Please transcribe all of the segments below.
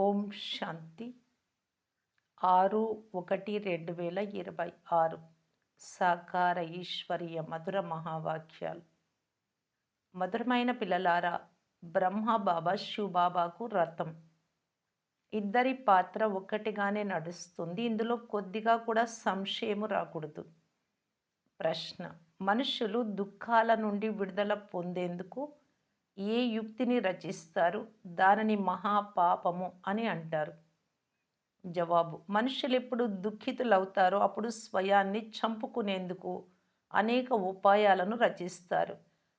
ఓం శాంతి. ఆరు ఒకటి రెండు వేల ఇరవై ఆరు. సాకార ఈశ్వరీయ మధుర మహావాక్యాలు. మధురమైన పిల్లలారా బ్రహ్మ బాబా శివబాబాకు రథం. ఇద్దరి పాత్ర ఒక్కటిగానే నడుస్తుంది. ఇందులో కొద్దిగా కూడా సంశయము రాకూడదు. ప్రశ్న మనుషులు దుఃఖాల నుండి విడుదల పొందేందుకు ఏ యుక్తిని రచిస్తారు? దానిని మహాపాపము అని అంటారు. జవాబు మనుషులు ఎప్పుడు దుఃఖితులవుతారో అప్పుడు స్వయాన్ని చంపుకునేందుకు అనేక ఉపాయాలను రచిస్తారు.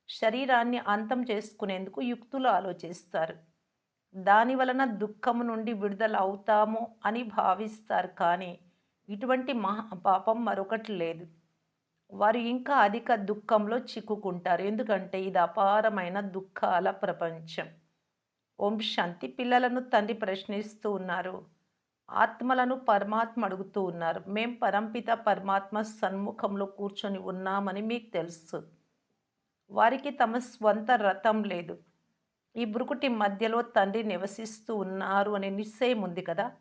శరీరాన్ని అంతం చేసుకునేందుకు యుక్తులు ఆలోచిస్తారు. దాని వలన దుఃఖము నుండి విడుదల అవుతాము అని భావిస్తారు కానీ ఇటువంటి మహాపాపం మరొకటి లేదు. వారు ఇంకా అధిక దుఃఖంలో చిక్కుకుంటారు. ఎందుకంటే ఇది అపారమైన దుఃఖాల ప్రపంచం. ఓం శాంతి. పిల్లలను తండ్రి ప్రశ్నిస్తూ ఉన్నారు. ఆత్మలను పరమాత్మ అడుగుతూ ఉన్నారు. మేం పరంపిత పరమాత్మ సన్ముఖంలో కూర్చొని ఉన్నామని మీకు తెలుసు. వారికి తమ స్వంత రథం లేదు. ఈ బ్రుకుటి మధ్యలో తండ్రి నివసిస్తూ ఉన్నారు అనే నిశ్చయం ఉంది కదా?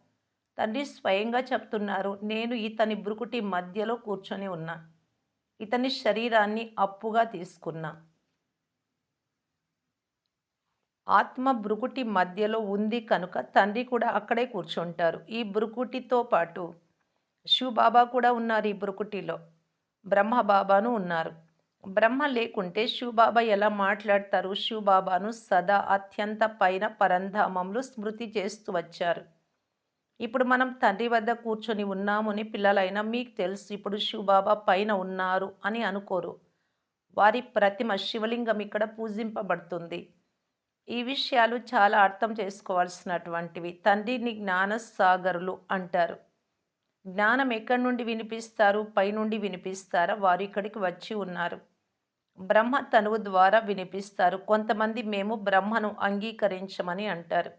తండ్రి స్వయంగా చెప్తున్నారు నేను ఇతని బ్రుకుటి మధ్యలో కూర్చొని ఉన్నా. ఇతని శరీరాన్ని అప్పుగా తీసుకున్నా. ఆత్మ బ్రుకుటి మధ్యలో ఉంది కనుక తండ్రి కూడా అక్కడే కూర్చుంటారు. ఈ బ్రుకుటితో పాటు శివబాబా కూడా ఉన్నారు ఈ బ్రుకుటిలో బ్రహ్మబాబాను ఉన్నారు. బ్రహ్మ లేకుంటే శివబాబా ఎలా మాట్లాడతారు? శివబాబాను సదా అత్యంత పైన పరంధామంలో స్మృతి చేస్తూ వచ్చారు. ఇప్పుడు మనం తండ్రి వద్ద కూర్చొని ఉన్నామని పిల్లలైనా మీకు తెలుసు ఇప్పుడు శివబాబా పైన ఉన్నారు అని అనుకోరు. వారి ప్రతిమ శివలింగం ఇక్కడ పూజింపబడుతుంది. ఈ విషయాలు చాలా అర్థం చేసుకోవాల్సినటువంటివి. తండ్రిని జ్ఞానసాగరులు అంటారు. జ్ఞానం ఎక్కడి నుండి వినిపిస్తారు? పైనుండి వినిపిస్తారా? వారు ఇక్కడికి వచ్చి ఉన్నారు. బ్రహ్మ తనువు ద్వారా వినిపిస్తారు. కొంతమంది మేము బ్రహ్మను అంగీకరించమని అంటారు.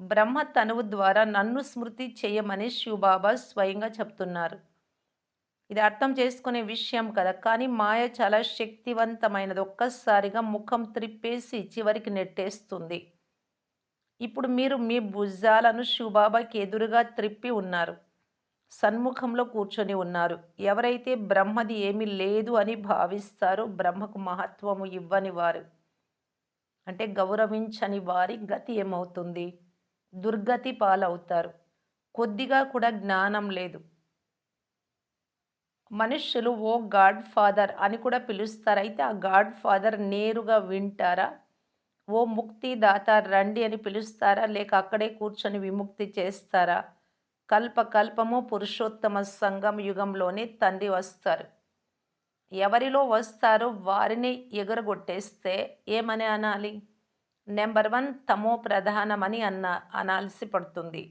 బ్రహ్మ తనువు ద్వారా నన్ను స్మృతి చేయమని శివబాబా స్వయంగా చెప్తున్నారు. ఇది అర్థం చేసుకునే విషయం కదా. కానీ మాయ చాలా శక్తివంతమైనది. ఒక్కసారిగా ముఖం త్రిప్పేసి చివరికి నెట్టేస్తుంది. ఇప్పుడు మీరు మీ భుజాలను శివబాబాకి ఎదురుగా త్రిప్పి ఉన్నారు. సన్ముఖంలో కూర్చొని ఉన్నారు. ఎవరైతే బ్రహ్మది ఏమీ లేదు అని భావిస్తారో బ్రహ్మకు మహత్వము ఇవ్వని వారు. అంటే గౌరవించని వారి గతి ఏమవుతుంది? దుర్గతి పాలవుతారు. కొద్దిగా కూడా జ్ఞానం లేదు. మనుష్యులు ఓ గాడ్ ఫాదర్ అని కూడా పిలుస్తారు. అయితే ఆ గాడ్ ఫాదర్ నేరుగా వింటారా? ఓ ముక్తిదాత రండి అని పిలుస్తారా? లేక అక్కడే కూర్చొని విముక్తి చేస్తారా? కల్ప కల్పము పురుషోత్తమ సంఘం యుగంలోనే తండ్రి వస్తారు. ఎవరిలో వస్తారో వారిని ఎగరగొట్టేస్తే ఏమని అనాలి? నెంబర్ వన్ తమో ప్రధానమని అన్న అనాల్సి పడుతుంది.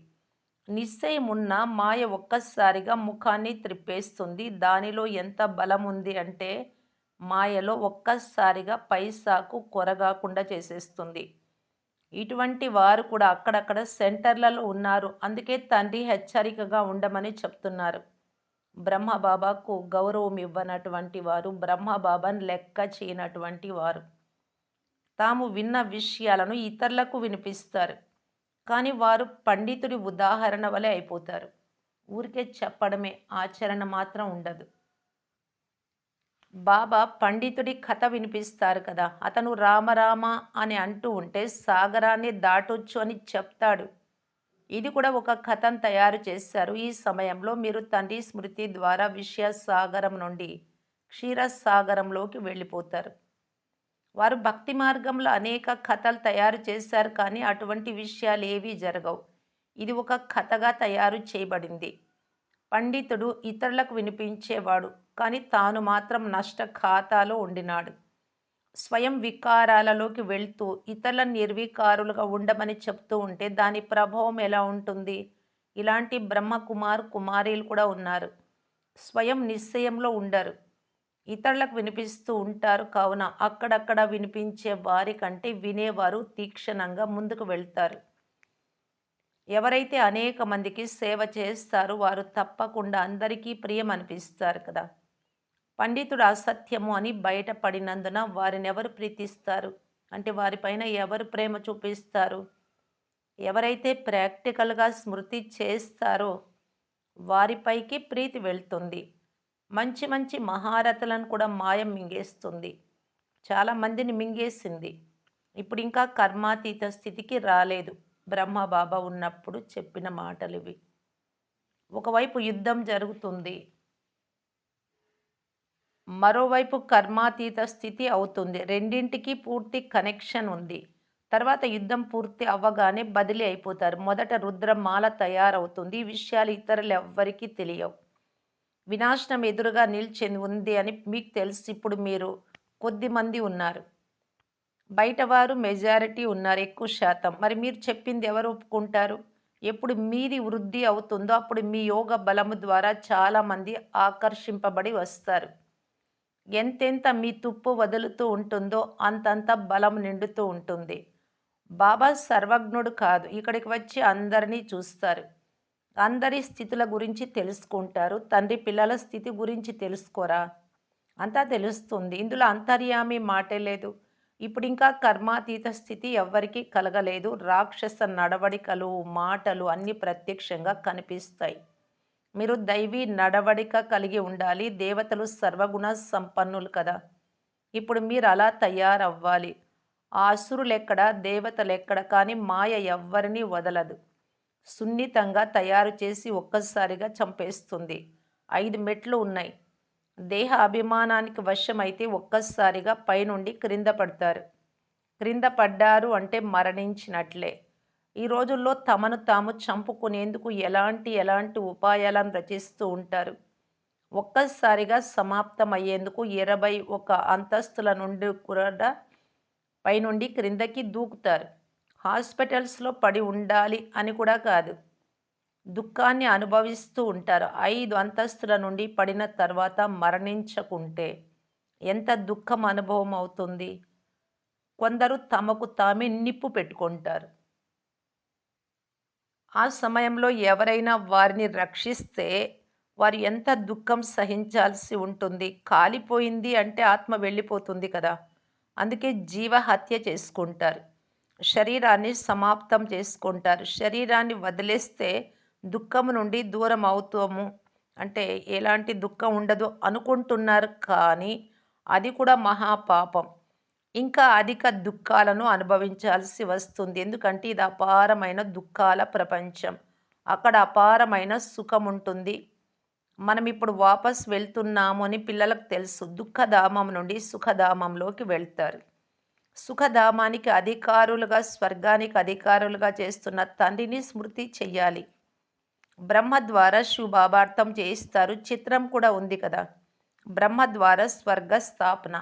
నిశ్చయం ఉన్న మాయ ఒక్కసారిగా ముఖాన్ని త్రిప్పేస్తుంది. దానిలో ఎంత బలం ఉంది అంటే మాయలో ఒక్కసారిగా పైసాకు కొరగాకుండా చేసేస్తుంది. ఇటువంటి వారు కూడా అక్కడక్కడ సెంటర్లలో ఉన్నారు. అందుకే తండ్రి హెచ్చరికగా ఉండమని చెప్తున్నారు. బ్రహ్మబాబాకు గౌరవం ఇవ్వనటువంటి వారు బ్రహ్మబాబాను లెక్క చేయనటువంటి వారు. తాము విన్న విషయాలను ఇతరులకు వినిపిస్తారు. కానీ వారు పండితుడి ఉదాహరణ వలె అయిపోతారు. ఊరికే చెప్పడమే ఆచరణ మాత్రం ఉండదు. బాబా పండితుడి కథ వినిపిస్తారు కదా అతను రామరామ అని అంటూ ఉంటే సాగరాన్ని దాటొచ్చు అని చెప్తాడు. ఇది కూడా ఒక కథను తయారు చేశారు. ఈ సమయంలో మీరు తండ్రి స్మృతి ద్వారా విషయ సాగరం నుండి క్షీరసాగరంలోకి వెళ్ళిపోతారు. వారు భక్తి మార్గంలో అనేక కథలు తయారు చేశారు కానీ అటువంటి విషయాలు ఏవీ జరగవు. ఇది ఒక కథగా తయారు చేయబడింది. పండితుడు ఇతరులకు వినిపించేవాడు కానీ తాను మాత్రం నష్ట ఖాతాలో ఉండినాడు. స్వయం వికారాలలోకి వెళ్తూ ఇతరుల నిర్వికారులుగా ఉండమని చెప్తూ ఉంటే దాని ప్రభావం ఎలా ఉంటుంది? ఇలాంటి బ్రహ్మకుమార్ కుమారీలు కూడా ఉన్నారు. స్వయం నిశ్చయంలో ఉండరు. ఇతరులకు వినిపిస్తూ ఉంటారు. కావున అక్కడక్కడ వినిపించే వారి కంటే వినేవారు తీక్షణంగా ముందుకు వెళ్తారు. ఎవరైతే అనేక మందికి సేవ చేస్తారో వారు తప్పకుండా అందరికీ ప్రియం అనిపిస్తారు కదా. పండితుడు అసత్యము అని బయటపడినందున వారిని ఎవరు ప్రీతిస్తారు? అంటే వారిపైన ఎవరు ప్రేమ చూపిస్తారు? ఎవరైతే ప్రాక్టికల్గా స్మృతి చేస్తారో వారిపైకి ప్రీతి వెళ్తుంది. మంచి మంచి మహారథులను కూడా మాయం మింగేస్తుంది. చాలామందిని మింగేసింది. ఇప్పుడు ఇంకా కర్మాతీత స్థితికి రాలేదు. బ్రహ్మ బాబా ఉన్నప్పుడు చెప్పిన మాటలు ఇవి. ఒకవైపు యుద్ధం జరుగుతుంది. మరోవైపు కర్మాతీత స్థితి అవుతుంది. రెండింటికి పూర్తి కనెక్షన్ ఉంది. తర్వాత యుద్ధం పూర్తి అవ్వగానే బదిలీ అయిపోతారు. మొదట రుద్రమాల తయారవుతుంది. ఈ విషయాలు ఇతరులు ఎవ్వరికీ తెలియవు. వినాశనం ఎదురుగా నిల్చింది ఉంది అని మీకు తెలుసు. ఇప్పుడు మీరు కొద్ది మంది ఉన్నారు. బయటవారు మెజారిటీ ఉన్నారు ఎక్కువ శాతం. మరి మీరు చెప్పింది ఎవరు ఒప్పుకుంటారు? ఎప్పుడు మీది వృద్ధి అవుతుందో అప్పుడు మీ యోగ బలము ద్వారా చాలామంది ఆకర్షింపబడి వస్తారు. ఎంతెంత మీ తుప్పు వదులుతూ ఉంటుందో అంతంత బలం నిండుతూ ఉంటుంది. బాబా సర్వజ్ఞుడు కాదు. ఇక్కడికి వచ్చి అందరినీ చూస్తారు. అందరి స్థితుల గురించి తెలుసుకుంటారు. తండ్రి పిల్లల స్థితి గురించి తెలుసుకోరా? అంతా తెలుస్తుంది. ఇందులో అంతర్యామి మాటే లేదు. ఇప్పుడు ఇంకా కర్మాతీత స్థితి ఎవ్వరికీ కలగలేదు. రాక్షస నడవడికలు మాటలు అన్నీ ప్రత్యక్షంగా కనిపిస్తాయి. మీరు దైవీ నడవడిక కలిగి ఉండాలి. దేవతలు సర్వగుణ సంపన్నులు కదా. ఇప్పుడు మీరు అలా తయారవ్వాలి. ఆసురులెక్కడ దేవతలెక్కడ కానీ మాయ ఎవ్వరిని వదలదు. సున్నితంగా తయారు చేసి ఒక్కసారిగా చంపేస్తుంది. ఐదు మెట్లు ఉన్నాయి. దేహ అభిమానానికి వశమైతే ఒక్కసారిగా పైనుండి క్రింద పడతారు. క్రింద పడ్డారు అంటే మరణించినట్లే. ఈ రోజుల్లో తమను తాము చంపుకునేందుకు ఎలాంటి ఎలాంటి ఉపాయాలను రచిస్తూ ఉంటారు? ఒక్కసారిగా సమాప్తమయ్యేందుకు ఇరవై ఒక అంతస్తుల నుండి కూడా పైనుండి క్రిందకి దూకుతారు. హాస్పిటల్స్లో పడి ఉండాలి అని కూడా కాదు. దుఃఖాన్ని అనుభవిస్తూ ఉంటారు. ఐదు అంతస్తుల నుండి పడిన తర్వాత మరణించకుంటే ఎంత దుఃఖం అనుభవం అవుతుంది? కొందరు తమకు తామే నిప్పు పెట్టుకుంటారు. ఆ సమయంలో ఎవరైనా వారిని రక్షిస్తే వారు ఎంత దుఃఖం సహించాల్సి ఉంటుంది? కాలిపోయింది అంటే ఆత్మ వెళ్ళిపోతుంది కదా. అందుకే జీవహత్య చేసుకుంటారు. శరీరాన్ని సమాప్తం చేసుకుంటారు. శరీరాన్ని వదిలేస్తే దుఃఖం నుండి దూరం అవుతాము. అంటే ఎలాంటి దుఃఖం ఉండదు అనుకుంటున్నారు కానీ అది కూడా మహాపాపం. ఇంకా అధిక దుఃఖాలను అనుభవించాల్సి వస్తుంది. ఎందుకంటే ఇది అపారమైన దుఃఖాల ప్రపంచం. అక్కడ అపారమైన సుఖం ఉంటుంది. మనం ఇప్పుడు వాపస్ వెళ్తున్నాము అని పిల్లలకు తెలుసు. దుఃఖధామం నుండి సుఖధామంలోకి వెళ్తారు. సుఖధామానికి అధికారులుగా స్వర్గానికి అధికారులుగా చేస్తున్న తండ్రిని స్మృతి చెయ్యాలి. బ్రహ్మ ద్వారా శుభాభార్థం చేయిస్తారు. చిత్రం కూడా ఉంది కదా. బ్రహ్మ ద్వారా స్వర్గ స్థాపన.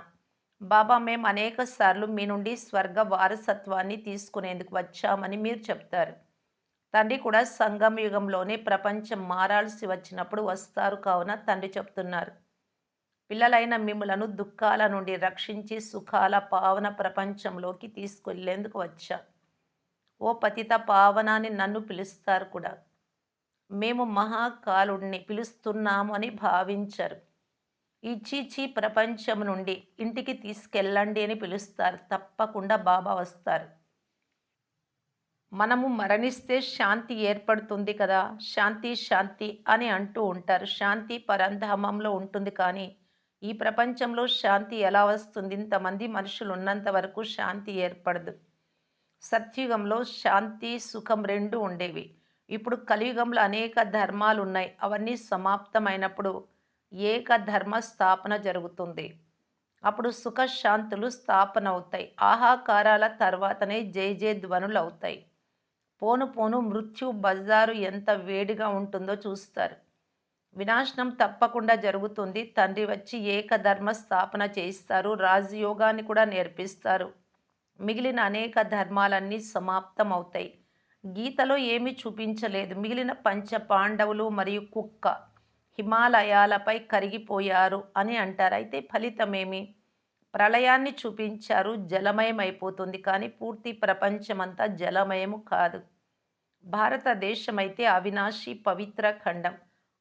బాబా మేము అనేక సార్లు మీ నుండి స్వర్గ వారసత్వాన్ని తీసుకునేందుకు వచ్చామని మీరు చెప్తారు. తండ్రి కూడా సంగమయుగంలోనే ప్రపంచం మారాల్సి వచ్చినప్పుడు వస్తారు కావున తండ్రి చెప్తున్నారు. పిల్లలైన మిమ్మలను దుఃఖాల నుండి రక్షించి సుఖాల పావన ప్రపంచంలోకి తీసుకెళ్ళేందుకు వచ్చా. ఓ పతిత పావనాన్ని నన్ను పిలుస్తారు కూడా. మేము మహాకాలుడిని పిలుస్తున్నాము అని భావించరు. ఈ చీచీ ప్రపంచం నుండి ఇంటికి తీసుకెళ్ళండి అని పిలుస్తారు. తప్పకుండా బాబా వస్తారు. మనము మరణిస్తే శాంతి ఏర్పడుతుంది కదా. శాంతి శాంతి అని అంటూ ఉంటారు. శాంతి పరంధామంలో ఉంటుంది కానీ ఈ ప్రపంచంలో శాంతి ఎలా వస్తుంది? ఇంతమంది మనుషులు ఉన్నంత వరకు శాంతి ఏర్పడదు. సత్యుగంలో శాంతి సుఖం రెండు ఉండేవి. ఇప్పుడు కలియుగంలో అనేక ధర్మాలు ఉన్నాయి అవన్నీ సమాప్తమైనప్పుడు ఏక ధర్మ స్థాపన జరుగుతుంది. అప్పుడు సుఖశాంతులు స్థాపన అవుతాయి. ఆహాకారాల తర్వాతనే జై జయ ధ్వనులు అవుతాయి. పోను పోను మృత్యు బజారు ఎంత వేడిగా ఉంటుందో చూస్తారు. వినాశనం తప్పకుండా జరుగుతుంది. తండ్రి వచ్చి ఏకధర్మ స్థాపన చేయిస్తారు. రాజయోగాన్ని కూడా నేర్పిస్తారు. మిగిలిన అనేక ధర్మాలన్నీ సమాప్తం అవుతాయి గీతలో ఏమీ చూపించలేదు. మిగిలిన పంచ పాండవులు మరియు కుక్క హిమాలయాలపై కరిగిపోయారు అని అంటారు. అయితే ఫలితమేమి? ప్రళయాన్ని చూపించారు. జలమయం అయిపోతుంది కానీ పూర్తి ప్రపంచమంతా జలమయము కాదు. భారతదేశం అయితే అవినాశి పవిత్ర ఖండం.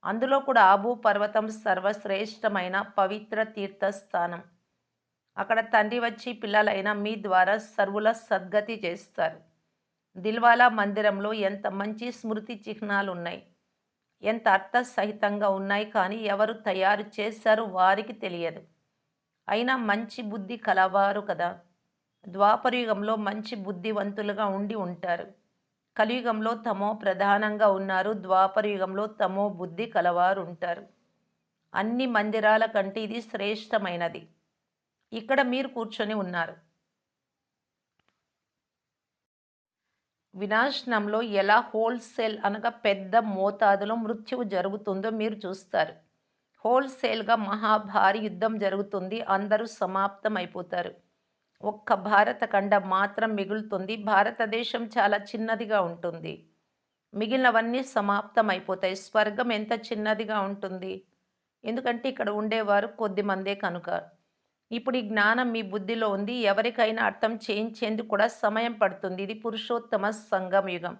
అందులో కూడా ఆబు పర్వతం సర్వశ్రేష్టమైన పవిత్ర తీర్థస్థానం. అక్కడ తండ్రి వచ్చి పిల్లలైన మీ ద్వారా సర్వుల సద్గతి చేస్తారు. దిల్వాలా మందిరంలో ఎంత మంచి స్మృతి చిహ్నాలు ఉన్నాయి ఎంత అర్థసహితంగా ఉన్నాయి కానీ ఎవరు తయారు చేశారో వారికి తెలియదు. అయినా మంచి బుద్ధి కలవారు కదా. ద్వాపరయుగంలో మంచి బుద్ధివంతులుగా ఉండి ఉంటారు. కలియుగంలో తమో ప్రధానంగా ఉన్నారు. ద్వాపరయుగంలో తమో బుద్ధి కలవారు ఉంటారు అన్ని మందిరాల కంటే ఇది శ్రేష్టమైనది. ఇక్కడ మీరు కూర్చొని ఉన్నారు. వినాశనంలో ఎలా హోల్సేల్ అనగా పెద్ద మోతాదులో మృత్యువు జరుగుతుందో మీరు చూస్తారు. హోల్సేల్గా మహాభారీ యుద్ధం జరుగుతుంది. అందరూ సమాప్తం అయిపోతారు ఒక్క భారత ఖండం మాత్రం మిగులుతుంది. భారతదేశం చాలా చిన్నదిగా ఉంటుంది. మిగిలినవన్నీ సమాప్తం అయిపోతాయి స్వర్గం ఎంత చిన్నదిగా ఉంటుంది. ఎందుకంటే ఇక్కడ ఉండేవారు కొద్ది మందే కనుక. ఇప్పుడు ఈ జ్ఞానం మీ బుద్ధిలో ఉంది. ఎవరికైనా అర్థం చేయించేందుకు కూడా సమయం పడుతుంది. ఇది పురుషోత్తమ సంగం యుగం.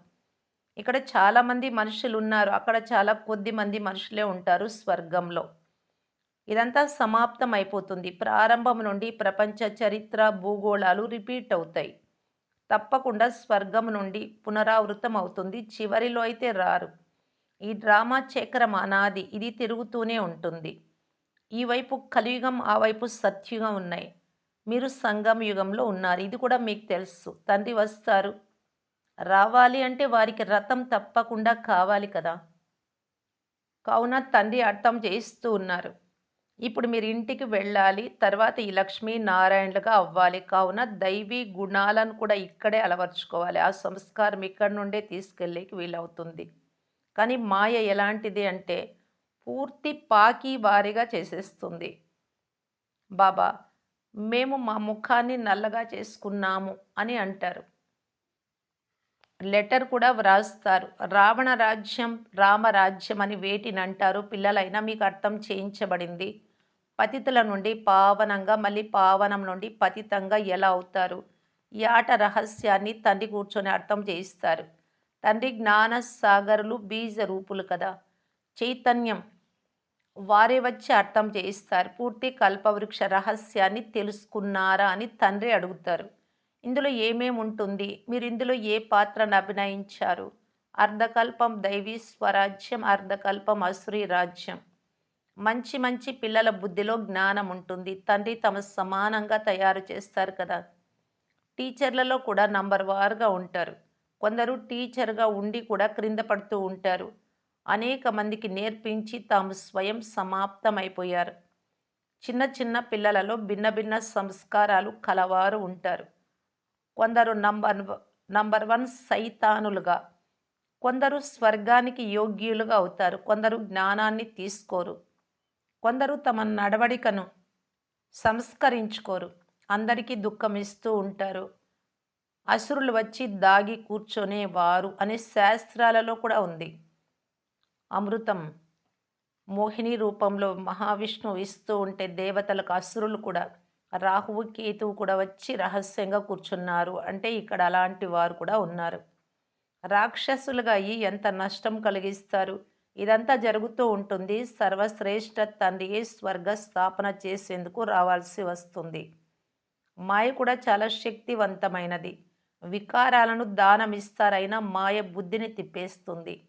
ఇక్కడ చాలామంది మనుషులు ఉన్నారు. అక్కడ చాలా కొద్ది మంది మనుషులే ఉంటారు స్వర్గంలో. ఇదంతా సమాప్తం అయిపోతుంది ప్రారంభం నుండి ప్రపంచ చరిత్ర భూగోళాలు రిపీట్ అవుతాయి. తప్పకుండా స్వర్గం నుండి పునరావృతం అవుతుంది. చివరిలో అయితే రారు. ఈ డ్రామా చక్రం అనాది. ఇది తిరుగుతూనే ఉంటుంది. ఈ వైపు కలియుగం ఆ వైపు సత్యుగం ఉన్నాయి. మీరు సంగం యుగంలో ఉన్నారు. ఇది కూడా మీకు తెలుసు. తండ్రి వస్తారు. రావాలి అంటే వారికి రథం తప్పకుండా కావాలి కదా? కావున తండ్రి అర్థం చేయిస్తూ ఉన్నారు. ఇప్పుడు మీరు ఇంటికి వెళ్ళాలి తర్వాత ఈ లక్ష్మీ నారాయణలుగా అవ్వాలి. కావున దైవీ గుణాలను కూడా ఇక్కడే అలవర్చుకోవాలి. ఆ సంస్కారం ఇక్కడ నుండే తీసుకెళ్ళేకి వీలవుతుంది. కానీ మాయ ఎలాంటిది అంటే పూర్తి పాకి వారిగా చేసేస్తుంది. బాబా మేము మా ముఖాన్ని నల్లగా చేసుకున్నాము అని అంటారు. లెటర్ కూడా వ్రాస్తారు. రావణ రాజ్యం రామరాజ్యం అని వేటిని అంటారు? పిల్లలైనా మీకు అర్థం చేయించబడింది. పతితుల నుండి పావనంగా మళ్ళీ పావనం నుండి పతితంగా ఎలా అవుతారు? ఈ ఆట రహస్యాన్ని తండ్రి కూర్చొని అర్థం చేయిస్తారు. తండ్రి జ్ఞాన సాగరులు బీజ రూపులు కదా. చైతన్యం వారే వచ్చి అర్థం చేయిస్తారు. పూర్తి కల్పవృక్ష రహస్యాన్ని తెలుసుకున్నారా అని తండ్రి అడుగుతారు. ఇందులో ఏమేమి ఉంటుంది? మీరు ఇందులో ఏ పాత్రను అభినయించారు? అర్ధకల్పం దైవీ స్వరాజ్యం అర్ధకల్పం అసురీ రాజ్యం. మంచి మంచి పిల్లల బుద్ధిలో జ్ఞానం ఉంటుంది. తండ్రి తమ సమానంగా తయారు చేస్తారు కదా. టీచర్లలో కూడా నంబర్ వార్గా ఉంటారు. కొందరు టీచర్గా ఉండి కూడా క్రింద పడుతూ ఉంటారు. అనేక మందికి నేర్పించి తాము స్వయం సమాప్తమైపోయారు. చిన్న చిన్న పిల్లలలో భిన్న భిన్న సంస్కారాలు కలవారు ఉంటారు. కొందరు నంబర్ నంబర్ వన్ సైతానులుగా. కొందరు స్వర్గానికి యోగ్యులుగా అవుతారు. కొందరు జ్ఞానాన్ని తీసుకోరు. కొందరు తమ నడవడికను సంస్కరించుకోరు. అందరికీ దుఃఖం ఇస్తూ ఉంటారు. అసురులు వచ్చి దాగి కూర్చొనేవారు అనే శాస్త్రాలలో కూడా ఉంది. అమృతం మోహిని రూపంలో మహావిష్ణువు ఇస్తూ ఉంటే దేవతలకు అసురులు కూడా రాహువు కేతువు కూడా వచ్చి రహస్యంగా కూర్చున్నారు. అంటే ఇక్కడ అలాంటి వారు కూడా ఉన్నారు. రాక్షసులుగా అయ్యి ఎంత నష్టం కలిగిస్తారు? ఇదంతా జరుగుతూ ఉంటుంది. సర్వశ్రేష్ఠ తండ్రి స్వర్గ స్థాపన చేసేందుకు రావాల్సి వస్తుంది. మాయ కూడా చాలా శక్తివంతమైనది. వికారాలను దానమిస్తారైన మాయ బుద్ధిని తిప్పేస్తుంది.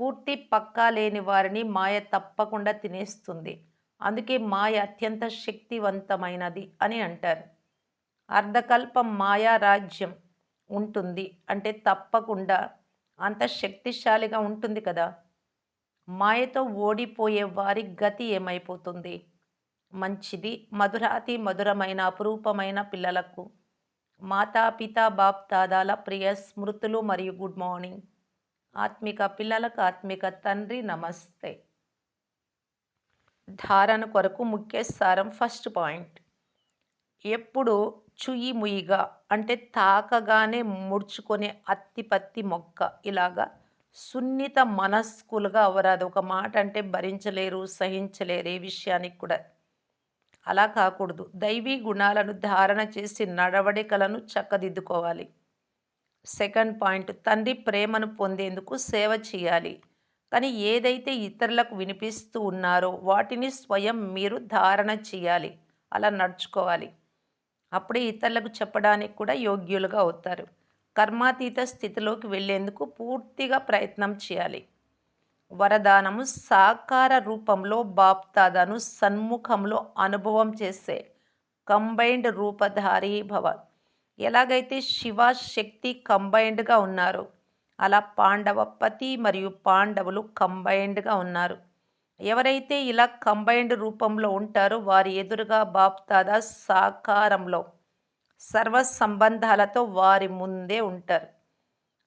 పూర్తి పక్కా లేని వారిని మాయ తప్పకుండా తినేస్తుంది. అందుకే మాయ అత్యంత శక్తివంతమైనది అని అంటారు. అర్ధకల్పం మాయా రాజ్యం ఉంటుంది అంటే తప్పకుండా అంత శక్తిశాలిగా ఉంటుంది కదా. మాయతో ఓడిపోయే వారి గతి ఏమైపోతుంది? మంచిది మధురాతి మధురమైన అపురూపమైన పిల్లలకు. మాతా పితా బాప్ దాదాల ప్రియ స్మృతులు మరియు గుడ్ మార్నింగ్. ఆత్మిక పిల్లలకు ఆత్మిక తండ్రి నమస్తే. ధారణ కొరకు ముఖ్య సారం ఫస్ట్ పాయింట్. ఎప్పుడు చుయి ముయిగా అంటే తాకగానే ముడుచుకునే అత్తిపత్తి మొక్క ఇలాగా సున్నిత మనస్కులుగా అవరాదు ఒక మాట అంటే భరించలేరు సహించలేరు ఏ విషయానికి కూడా. అలా కాకూడదు. దైవీ గుణాలను ధారణ చేసి నడవడికలను చక్కదిద్దుకోవాలి. సెకండ్ పాయింట్ తండ్రి ప్రేమను పొందేందుకు సేవ చేయాలి. కానీ ఏదైతే ఇతరులకు వినిపిస్తూ ఉన్నారో వాటిని స్వయం మీరు ధారణ చేయాలి. అలా నడుచుకోవాలి. అప్పుడే ఇతరులకు చెప్పడానికి కూడా యోగ్యులుగా అవుతారు. కర్మాతీత స్థితిలోకి వెళ్ళేందుకు పూర్తిగా ప్రయత్నం చేయాలి. వరదానము సాకార రూపంలో బాప్తాదను సన్ముఖంలో అనుభవం చేసే కంబైన్డ్ రూపధారి భవ. ఎలాగైతే శివ శక్తి కంబైన్డ్గా ఉన్నారు అలా పాండవ పతి మరియు పాండవులు కంబైన్డ్గా ఉన్నారు. ఎవరైతే ఇలా కంబైన్డ్ రూపంలో ఉంటారో వారి ఎదురుగా బాప్తాద సాకారంలో సర్వ సంబంధాలతో వారి ముందే ఉంటారు.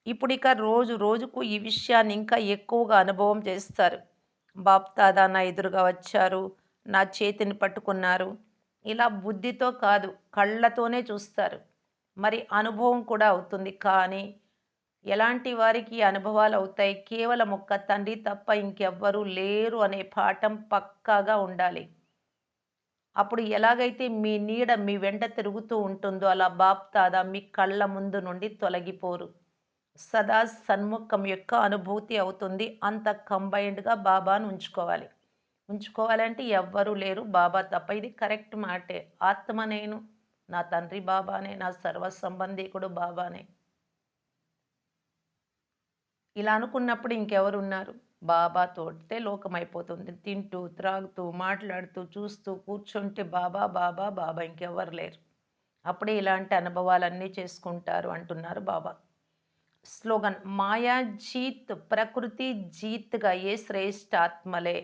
ఇప్పుడు ఇక రోజు రోజుకు ఈ విషయాన్ని ఇంకా ఎక్కువగా అనుభవం చేస్తారు. బాప్తాదా నా ఎదురుగా వచ్చారు నా చేతిని పట్టుకున్నారు. ఇలా బుద్ధితో కాదు కళ్ళతోనే చూస్తారు. మరి అనుభవం కూడా అవుతుంది. కానీ ఎలాంటి వారికి అనుభవాలు అవుతాయి? కేవలం ఒక్క తండ్రి తప్ప ఇంకెవ్వరూ లేరు అనే పాఠం పక్కాగా ఉండాలి. అప్పుడు ఎలాగైతే మీ నీడ మీ వెంట తిరుగుతూ ఉంటుందో అలా బాప్తాదా మీ కళ్ళ ముందు నుండి తొలగిపోరు. సదా సన్ముఖం యొక్క అనుభూతి అవుతుంది. అంత కంబైన్డ్గా బాబాను ఉంచుకోవాలి. ఉంచుకోవాలంటే ఎవ్వరూ లేరు. బాబా తప్ప ఇది కరెక్ట్ మాటే. ఆత్మ నేను నా తండ్రి బాబానే నా సర్వ సంబంధికుడు బాబానే. ఇలా అనుకున్నప్పుడు ఇంకెవరున్నారు? బాబా తోటే లోకమైపోతుంది. తింటూ త్రాగుతూ మాట్లాడుతూ చూస్తూ కూర్చుంటే బాబా బాబా బాబా ఇంకెవ్వరు లేరు. అప్పుడే ఇలాంటి అనుభవాలన్నీ చేసుకుంటారు అంటున్నారు బాబా. స్లోగన్ మాయా జీత్ ప్రకృతి జీత్గా ఏ శ్రేష్ఠ ఆత్మలే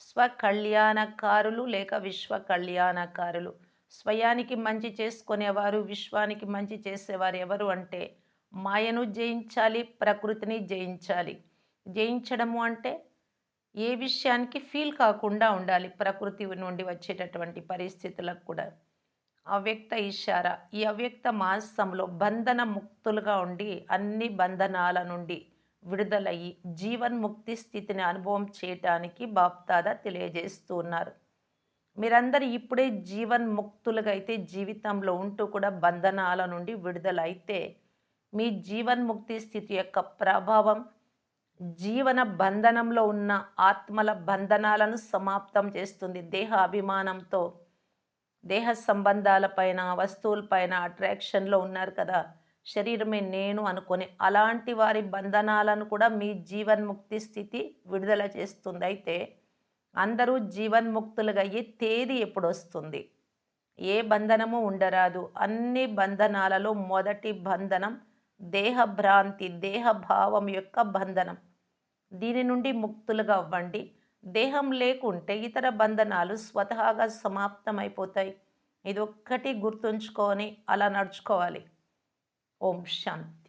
స్వకళ్యాణకారులు లేక విశ్వ కళ్యాణకారులు స్వయానికి మంచి చేసుకునేవారు విశ్వానికి మంచి చేసేవారు ఎవరు అంటే మాయను జయించాలి ప్రకృతిని జయించాలి. జయించడము అంటే ఏ విషయానికి ఫీల్ కాకుండా ఉండాలి ప్రకృతి నుండి వచ్చేటటువంటి పరిస్థితులకు కూడా. అవ్యక్త ఇషారా ఈ అవ్యక్త మాసంలో బంధన ముక్తులుగా ఉండి అన్ని బంధనాల నుండి విడుదలయ్యి జీవన్ముక్తి స్థితిని అనుభవం చేయటానికి బాప్తాద తెలియజేస్తూ ఉన్నారు. మీరందరూ ఇప్పుడే జీవన్ముక్తులుగా అయితే జీవితంలో ఉంటూ కూడా బంధనాల నుండి విడుదలైతే మీ జీవన్ముక్తి స్థితి యొక్క ప్రభావం జీవన బంధనంలో ఉన్న ఆత్మల బంధనాలను సమాప్తం చేస్తుంది. దేహ అభిమానంతో దేహ సంబంధాలపైన వస్తువులపైన అట్రాక్షన్లో ఉన్నారు కదా. శరీరమే నేను అనుకొని అలాంటి వారి బంధనాలను కూడా మీ జీవన్ముక్తి స్థితి విడుదల చేస్తుంది. అయితే అందరూ జీవన్ముక్తులుగా అయ్యే తేదీ ఎప్పుడు వస్తుంది ఏ బంధనము ఉండరాదు. అన్ని బంధనాలలో మొదటి బంధనం దేహభ్రాంతి దేహభావం యొక్క బంధనం. దీని నుండి ముక్తులుగా అవ్వండి. దేహం లేకుంటే ఇతర బంధనాలు స్వతహాగా సమాప్తమైపోతాయి. ఇది ఒక్కటి గుర్తుంచుకొని అలా నడుచుకోవాలి. ఓం శాంతి.